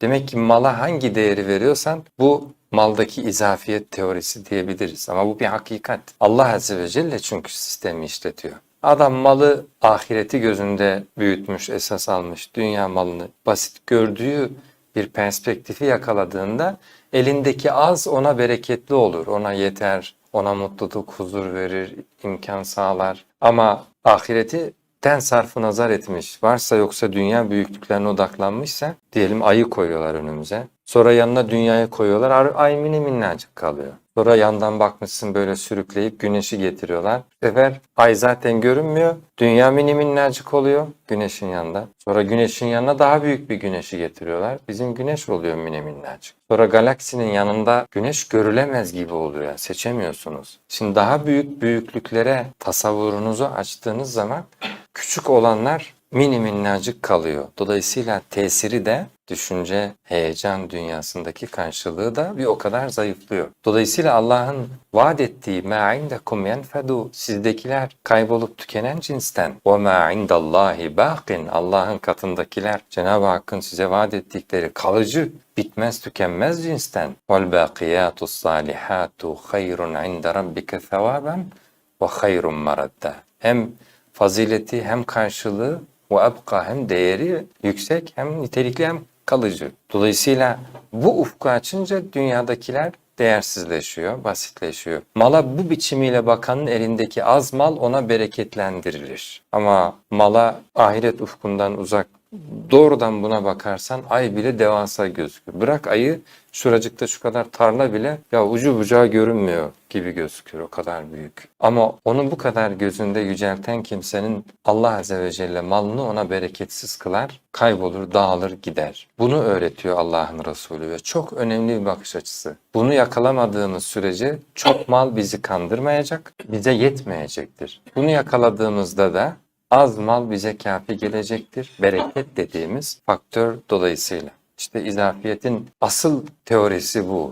Demek ki mala hangi değeri veriyorsan bu maldaki izafiyet teorisi diyebiliriz. Ama bu bir hakikat. Allah Azze ve Celle çünkü sistemi işletiyor. Adam malı ahireti gözünde büyütmüş, esas almış, dünya malını basit gördüğü bir perspektifi yakaladığında elindeki az ona bereketli olur, ona yeter, ona mutluluk, huzur verir, imkan sağlar. Ama ahireti ten sarfı nazar etmiş, varsa yoksa dünya büyüklüklerine odaklanmışsa diyelim ayı koyuyorlar önümüze. Sonra yanına dünyayı koyuyorlar, ar- ay mini minnacık kalıyor. Sonra yandan bakmışsın böyle sürükleyip güneşi getiriyorlar. Bu sefer ay zaten görünmüyor. Dünya mini minnacık oluyor güneşin yanında. Sonra güneşin yanına daha büyük bir güneşi getiriyorlar. Bizim güneş oluyor mini minnacık. Sonra galaksinin yanında güneş görülemez gibi oluyor. Yani seçemiyorsunuz. Şimdi daha büyük büyüklüklere tasavvurunuzu açtığınız zaman küçük olanlar mini minnacık kalıyor. Dolayısıyla tesiri de düşünce, heyecan dünyasındaki karşılığı da bir o kadar zayıflıyor. Dolayısıyla Allah'ın vaat ettiği مَا عِنْدَكُمْ يَنْفَدُ Sizdekiler kaybolup tükenen cinsten وَمَا عِنْدَ اللّٰهِ بَاقٍ Allah'ın katındakiler Cenab-ı Hakk'ın size vaat ettikleri kalıcı, bitmez tükenmez cinsten وَالْبَاقِيَاتُ الصَّالِحَاتُ خَيْرٌ عِنْدَ رَبِّكَ ثَوَابًا وَخَيْرٌ مَرَدَّ Hem fazileti hem karşılığı ve abka hem değeri yüksek hem nitelikli hem kalıcı. Dolayısıyla bu ufku açınca dünyadakiler değersizleşiyor, basitleşiyor. Mala bu biçimiyle bakanın elindeki az mal ona bereketlendirilir. Ama mala ahiret ufkundan uzak doğrudan buna bakarsan ay bile devasa gözükür. Bırak ayı şuracıkta şu kadar tarla bile ya ucu bucağı görünmüyor gibi gözükür o kadar büyük. Ama onu bu kadar gözünde yücelten kimsenin Allah Azze ve Celle malını ona bereketsiz kılar, kaybolur, dağılır, gider. Bunu öğretiyor Allah'ın Resulü ve çok önemli bir bakış açısı. Bunu yakalamadığımız sürece çok mal bizi kandırmayacak, bize yetmeyecektir. Bunu yakaladığımızda da az mal bize kafi gelecektir. Bereket dediğimiz faktör dolayısıyla. İşte izafiyetin asıl teorisi bu.